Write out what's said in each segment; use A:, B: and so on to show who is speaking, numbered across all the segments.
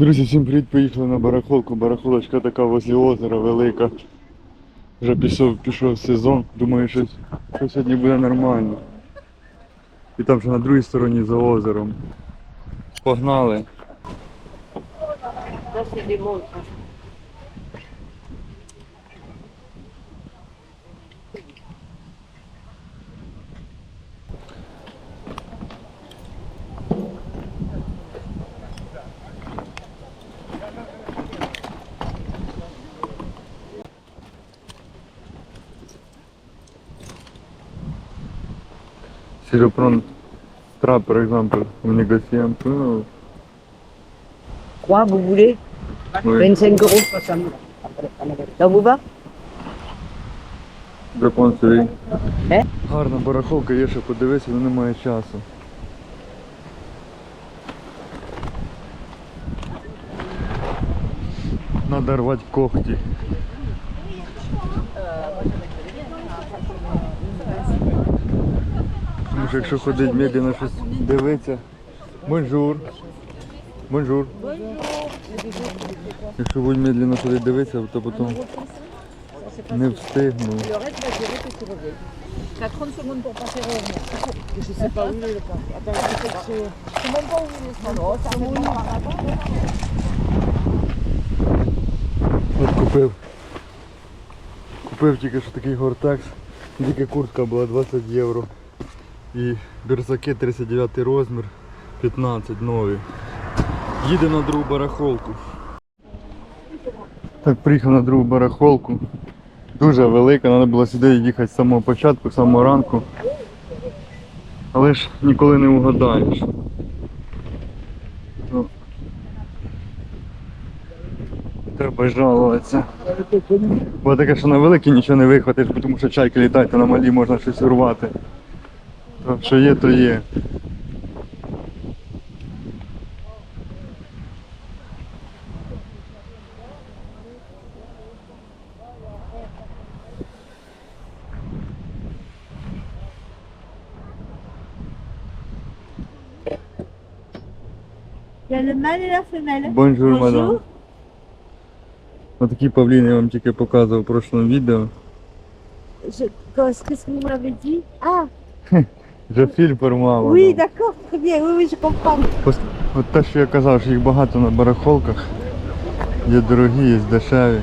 A: Друзі, всім привіт, поїхали на барахолку. Барахолочка така возле озера велика. Вже пішов, пішов сезон. Думаю, що, що сьогодні буде нормально. І там вже на другій стороні за озером. Погнали.
B: Ça, c'est
A: prends trap par exemple, on négocie un peu. ou-
B: Quoi, vous voulez
A: Oui,
B: 25 euros. Ça vous va
A: je pense oui.
B: Е?
A: Гарна барахолка, є що подивитися, але немає часу. Надо рвати когті. Що якщо ходить медленно щось дивиться. Бонжур. Бонжур. Якщо будь медленно ходить дивитися, то потім не встигну.
C: Le reste va gérer que tu reviens. T'as 30 secondes pour passer revenir. Je sais pas où il est le passe. Attends, je sais pas. Je sais même pas où il est. Non, ça remonte par là-bas.
A: От купив. Купив тільки що такий гортекс. Тільки куртка була 20 євро. І берсаки 39 розмір, 15 нові. Їде на другу барахолку. Так, приїхав на другу барахолку. Дуже велика, треба було сюди їхати з самого початку, з самого ранку. Але ж ніколи не угадаєш. Ну, Треба жалуватися. Бо таке, що на великі нічого не вихватиш, тому що чайки літають, а на малі можна щось урвати. То, що є, то є. Бонжур, мадам. Отакі павліни я вам тільки показував в прошлому відео.
C: Je- Qu'est-ce qu'est-ce que vous m'avez dit Ah,
A: Вже фільм пормав.
C: oui, d'accord, très bien. Oui, oui, je comprends.
A: Пос- От те, що я казав, що їх багато на барахолках. Є дорогі, є дешеві.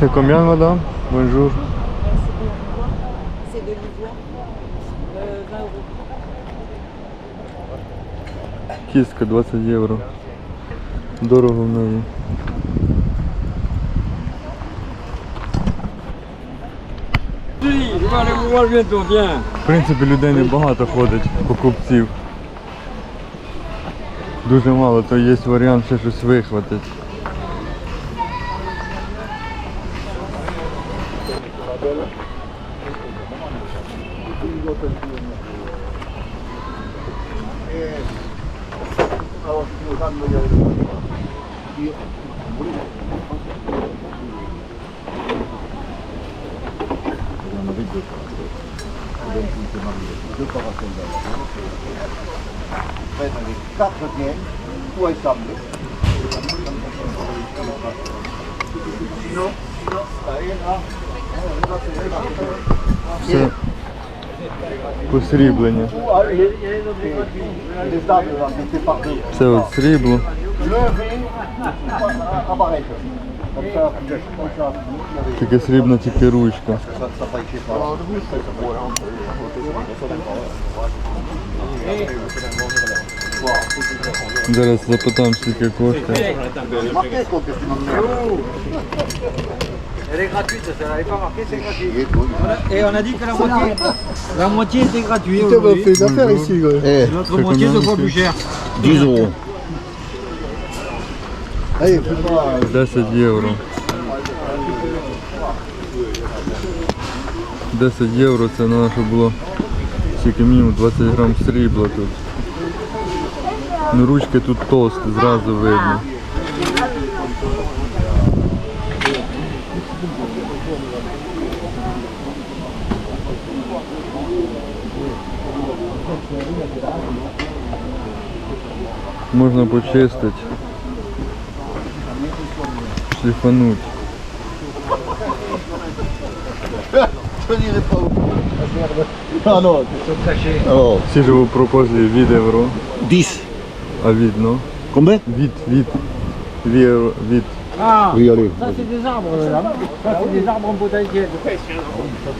A: Це ком'ян, мадам? Бонжур.
C: C'est de l'ivoire. Euh, 20 euros.
A: Кістка 20 євро. Дорого в неї.
D: Bientôt, tiens.
A: В принципі, людей небагато ходить, покупців. Дуже мало, то є варіант ще щось вихватити.
E: fait avec quatre biens, tout ensemble. Sinon, sinon, ça y est, là.
A: Все посріблення.
E: Tout, ah, et- et Les tables, là, mettez par deux.
A: Це от срібло.
E: Levez, apparaître. Comme ça, comme ça.
A: Тільки срібна тільки ручка. Зараз запитам, скільки коштує.
D: Elle est gratuite, ça n'avait pas marqué, c'est gratuit.
E: Et
D: on a dit que la moitié, la moitié était gratuite
F: on fait une affaire ici.
D: L'autre moitié deux fois plus cher.
E: 10 euros.
A: 10 євро. 10 євро це на що було тільки мінімум 20 грам срібла тут. Ну ручки тут толсті, зразу видно. Можна почистити. Шліфануть. Всі ж ви пропозиції від євро.
E: 10.
A: А від, ну?
E: Combien
A: Від, від. Від євро, від.
E: Oui, allez.
D: Ça, c'est des arbres, là. Ça, c'est des arbres en potentiel.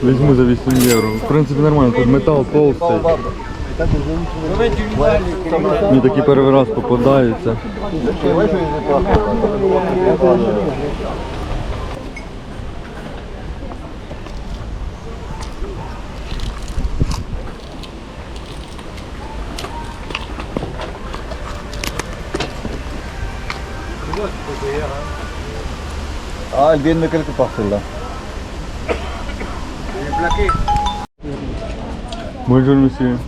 A: Візьму за 8 євро. В принципі нормально, тут метал толстий. Мені такі перший раз попадаються.
E: Ah, de quelque part celles-là.
A: Bonjour monsieur.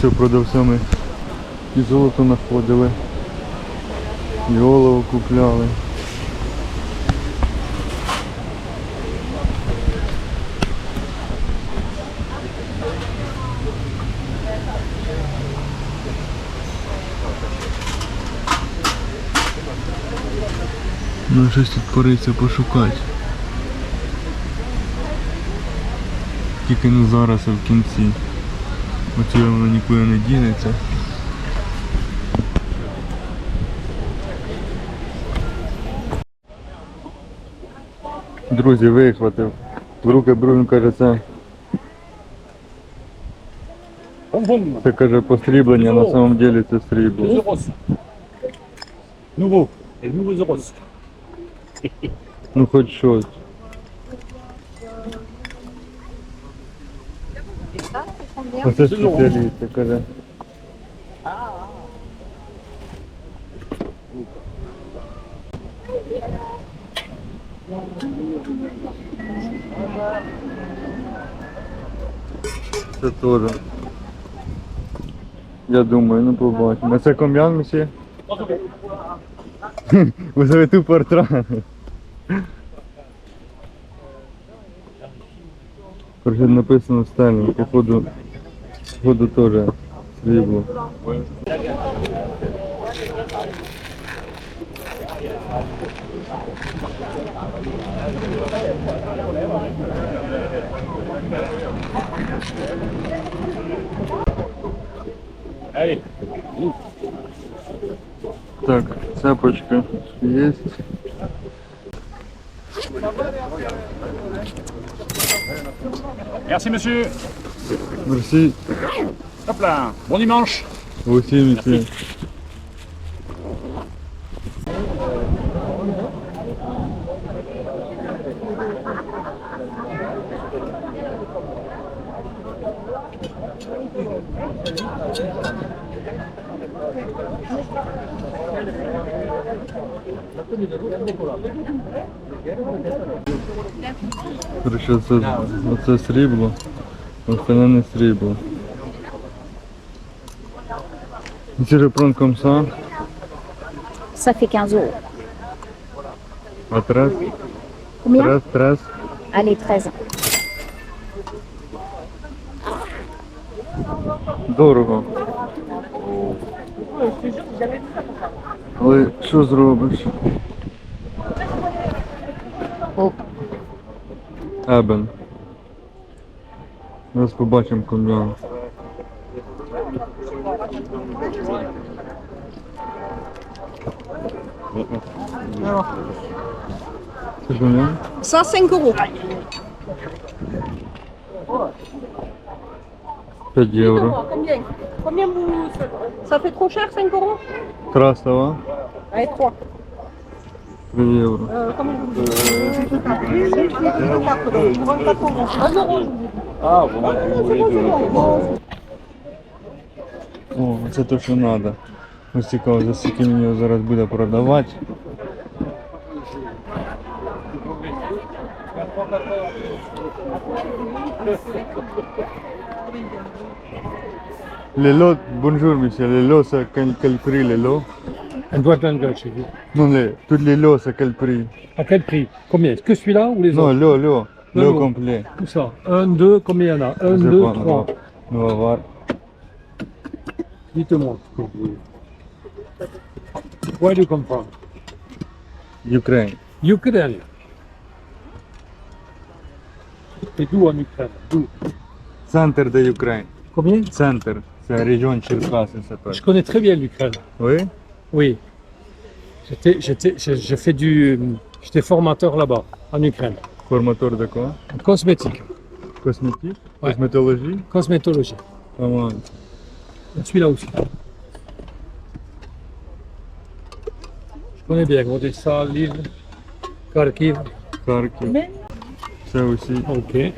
A: Це продавцями і золото знаходили, і голову купляли. Ну щось тут пориться пошукати. Тільки не зараз, а в кінці. Оце воно нікуди не дінеться. Друзі, вихватив. В руки беру, каже, це. Це каже посріблення, на самом деле це срібло.
G: Nouveau. Les nouveaux euros.
A: Ну хоч щось. Оце спеціалісти, каже. Це теж. Я думаю, ну побачимо. А це ком'ян місі? Ви завіту портрет. Короче, написано Сталін, походу, походу теж срібло.
G: Allez.
A: Так, цепочка есть.
G: Merci monsieur.
A: Merci.
G: Hop là, bon dimanche.
A: Vous aussi monsieur. Короче, це, оце срібло, не срібло. Si je prends comme ça,
H: Ça fait 15 euros.
A: à 13,
H: Combien
A: 13, 13,
H: Allez, 13.
A: дорого. Але що зробиш? Ебен. Зараз побачимо ком'ян. Це ком'ян?
I: Ça, 5 euros.
A: 5 євро.
I: Combien Combien vous. Ça fait trop cher, 5 euros
A: Красова.
I: Allez, 3.
A: 3 євро.
I: Euh, comment vous dites Euh, 4 donc. Pour un 4 euros. 1 euro, je vous dis.
G: Ah, bon, vous voulez de...
A: О, це те, що треба. Ось цікаво, за скільки мені його зараз буде продавати. Les lots, bonjour monsieur, les lots c'est
J: Elle doit être l'angle chez vous.
A: Non, les, toutes les lots, c'est quel prix
J: À quel prix Combien Est-ce que celui-là ou les autres
A: Non,
K: l'eau,
J: l'eau. L'eau
K: complet.
J: Tout ça. 1, 2, combien il y en a 1, 2, 3.
K: On va voir.
J: Dites-moi ce vous. Where do you come from
K: Ukraine.
J: Ukraine. Et d'où en Ukraine D'où
K: Centre de l'Ukraine.
J: Combien
K: Centre. C'est la région de Cherkassy, ça.
J: Je connais très bien l'Ukraine.
K: Oui
J: oui. J'étais, j'étais, du, j'étais formateur là-bas, en Ukraine.
K: Formateur de quoi?
J: Cosmétique.
K: Cosmétique?
J: Ouais.
K: Cosmétologie?
J: Cosmétologie.
K: Ah ouais.
J: Celui-là aussi. Je connais bien Odessa, Lille, Kharkiv.
K: Kharkiv. Ça aussi.
J: Ok.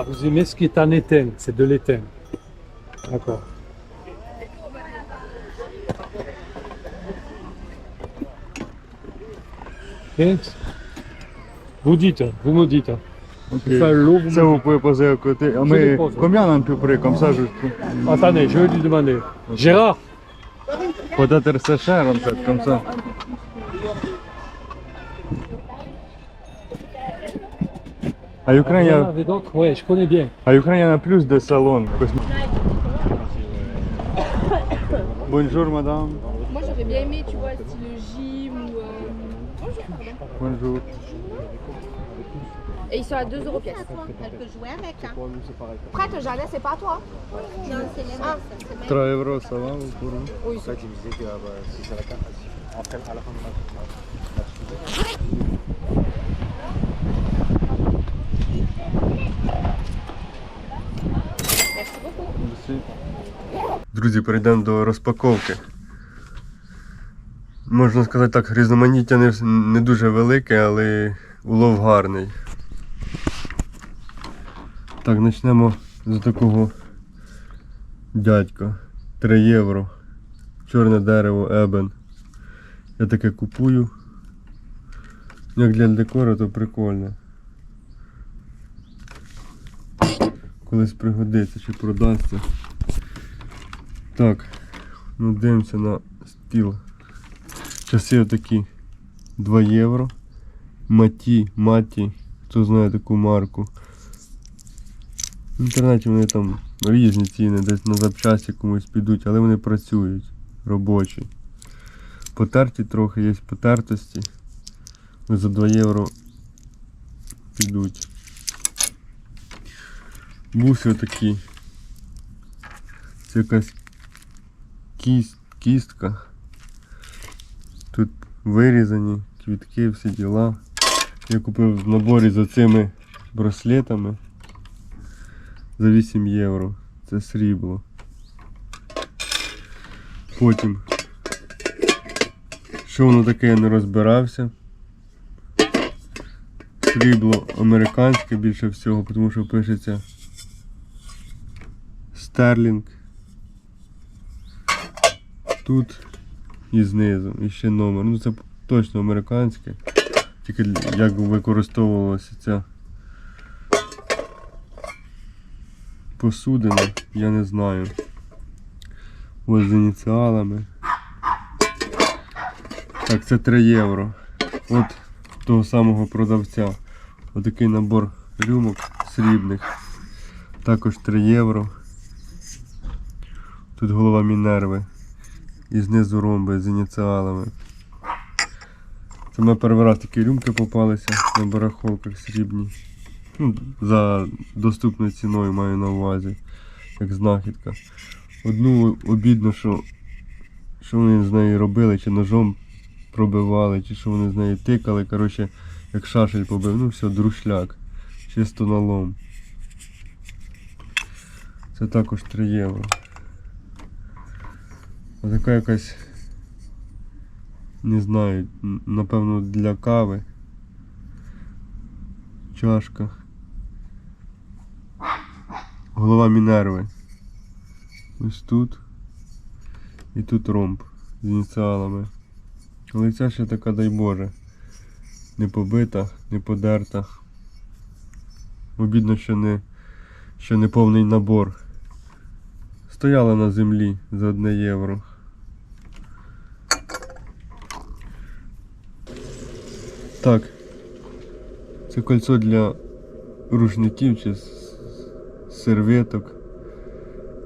J: Ah, vous aimez ce qui est en étain, c'est de l'étain. D'accord. Ok. Vous dites, vous me dites.
K: Окей.
J: Enfin, l'eau, vous
K: Це
J: me
K: ви попози коти. А
J: Je
K: ми
J: dépose.
K: combien нам пюпри, comme ça, juste pour-
J: dites. Attendez, je vais lui demander. Gérard,
K: Peut-être c'est cher en fait, comme ça. À Ukraine, il y
J: il y en
K: a,
J: avait d'autres Ouais, je connais bien.
K: à Ukraine, il y en a plus de salons. Bonjour madame.
I: Moi j'aurais bien aimé, tu vois, style gym ou. euh, Bonjour, pardon.
K: Bonjour.
I: Et ils sont à 2 euros pièce.
C: Elle peut jouer avec. Hein. Prête, j'en ai, c'est pas toi. Non, c'est les
I: Ah.
K: 3 euros, ça va vous pour vous
I: Oui, ils sont- Merci beaucoup.
K: Друзі, перейдемо до розпаковки. Можна сказати так, різноманіття не, не дуже велике, але улов гарний. Так, почнемо з такого дядька. 3 євро. Чорне дерево Ебен. Я таке купую. Як для декору, то прикольно. Колись пригодиться чи продасться. Так, ну дивимося на стіл. Часи отакі 2 євро. Маті, маті, хто знає таку марку. В інтернеті вони там різні ціни, десь на запчасті комусь підуть, але вони працюють. Робочі. Потерті трохи, є потертості. За 2 євро підуть. Буси отакі. Це якась кість, кістка. Тут вирізані квітки, всі діла. Я купив в наборі за цими браслетами за 8 євро. Це срібло. Потім. Що воно таке, я не розбирався. Срібло американське більше всього, тому що пишеться Стерлінг. Тут і знизу, і ще номер. Ну це точно американське. Тільки як використовувалася ця посудина, я не знаю. Ось з ініціалами. Так, це 3 євро. От того самого продавця. Отакий набор рюмок срібних. Також 3 євро. Тут голова Мінерви. І знизу ромби з ініціалами. Це ми перший раз такі рюмки попалися на барахолках срібні. Ну, за доступною ціною маю на увазі, як знахідка. Одну обідно, що, що вони з нею робили, чи ножом пробивали, чи що вони з нею тикали. Коротше, як шашель побив, ну все, друшляк. Чисто налом. Це також 3 євро. А така якась, не знаю, напевно для кави. Чашка. Голова Мінерви. Ось тут. І тут ромб з ініціалами. Але ця ще така, дай Боже. Не побита, не подерта. Обідно, що не, що не повний набор. Стояла на землі за 1 євро. Так. Це кольцо для рушників чи серветок.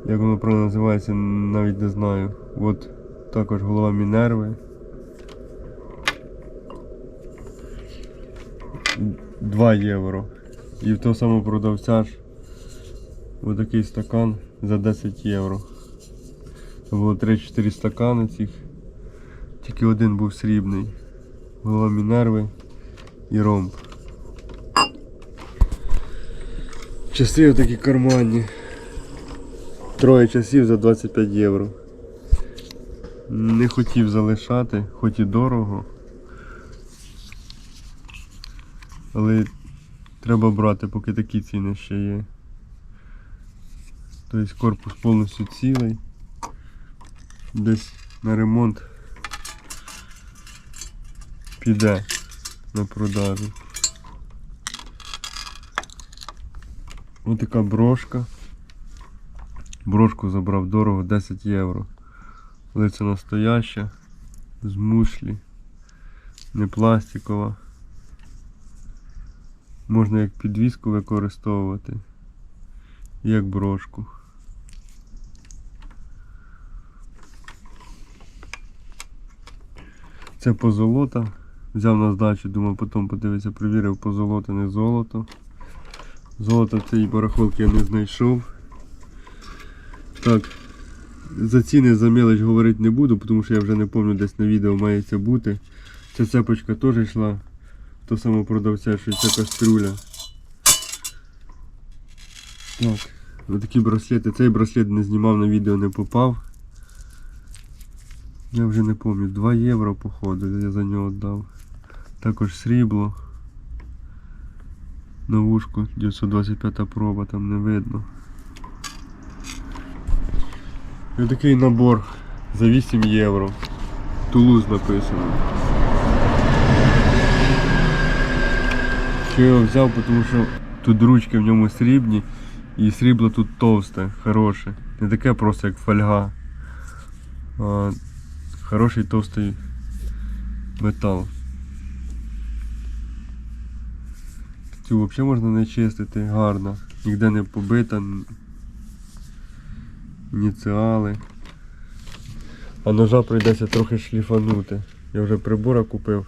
K: Як воно правильно називається, навіть не знаю. От також голова Мінерви. 2 євро. І в того самого продавця ж отакий стакан за 10 євро. Було 3-4 стакани цих. Тільки один був срібний. Голова Мінерви і ромб. Часи отакі карманні. Троє часів за 25 євро. Не хотів залишати, хоч і дорого. Але треба брати, поки такі ціни ще є. Тобто корпус повністю цілий. Десь на ремонт піде на продажу. Ось така брошка. Брошку забрав дорого 10 євро. Але це настояща, з мушлі, не пластикова. Можна як підвіску використовувати, як брошку. Це позолота. Взяв на здачу, думав, потім подивитися, перевірив позолота, не золото. Золото в цій барахолці я не знайшов. Так, за ціни за мелоч говорити не буду, тому що я вже не пам'ятаю, десь на відео має це бути. Ця цепочка теж йшла того самого продавця, що ця каструля. Так, ось такі браслети. Цей браслет не знімав на відео, не попав. Я вже не пам'ятаю, 2 євро походу я за нього дав. Також срібло. На вушку 925 проба, там не видно. І такий набор за 8 євро. Тулуз написано. Що я його взяв, тому що тут ручки в ньому срібні і срібло тут товсте, хороше. Не таке просто як фольга. Хороший товстий метал. Цю взагалі можна не чистити гарно, ніде не побита, ініціали. А ножа прийдеться трохи шліфанути. Я вже прибора купив.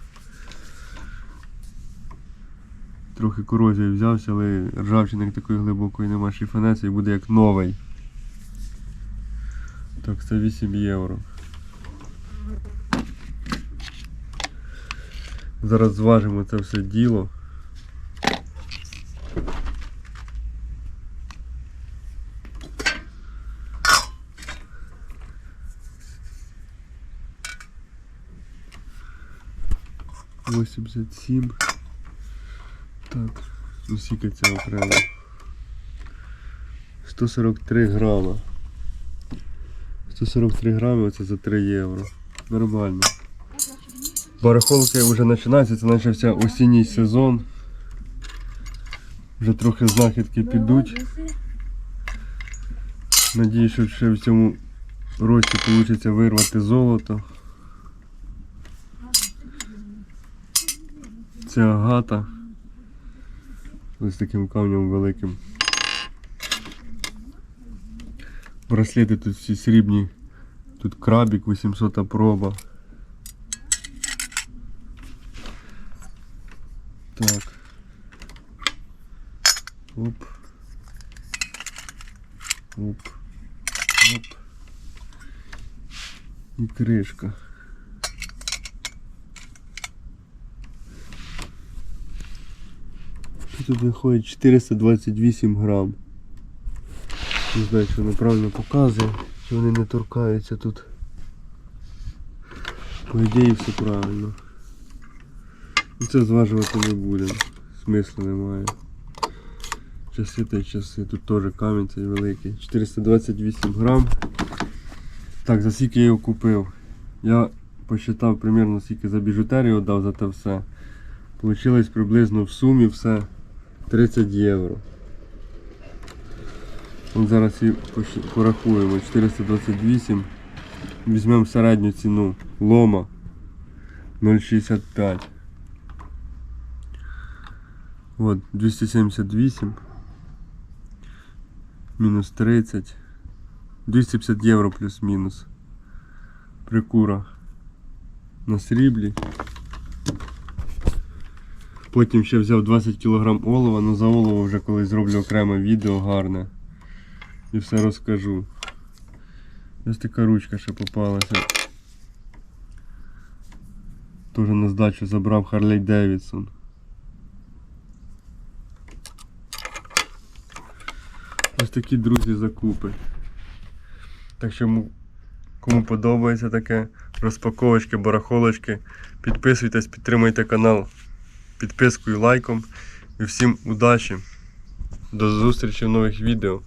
K: Трохи корозії взявся, але ржавчини такої глибокої нема шліфанеться і буде як новий. Так, це 8 євро. Зараз зважимо це все діло. Восемьдесят сім. Так, скільки це окремо? 143 грама. 143 грами оце за 3 євро. Нормально. Барахолки вже починаються, це почався осінній сезон. Вже трохи знахідки підуть. Надію, що ще в цьому році вийде вирвати золото. Це агата. Ось таким камнем великим. Браслети тут всі срібні. Тут крабік 800 проба. Так. Оп. Оп. Оп. І кришка. Тут виходить 428 грам. Не знаю, чи воно правильно показує, чи вони не торкаються тут. По ідеї все правильно. Це зважувати не будемо. Смислу немає. Часи та часи. Тут теж камінь цей великий. 428 грам. Так, за скільки я його купив? Я посчитав примерно скільки за біжутерію дав за те все. Получилось приблизно в сумі все 30 євро. От зараз і порахуємо. 428. Візьмемо середню ціну лома 0,65. От, 278. Мінус 30. 250 євро плюс-мінус. Прикура на сріблі. Потім ще взяв 20 кг олова, ну за олово вже колись зроблю окреме відео гарне. І все розкажу. Ось така ручка ще попалася. Тоже на здачу забрав Харлей Девідсон. Ось такі друзі закупи. Так що кому подобається таке розпаковочки, барахолочки, підписуйтесь, підтримуйте канал підпискою, лайком. І всім удачі. До зустрічі в нових відео.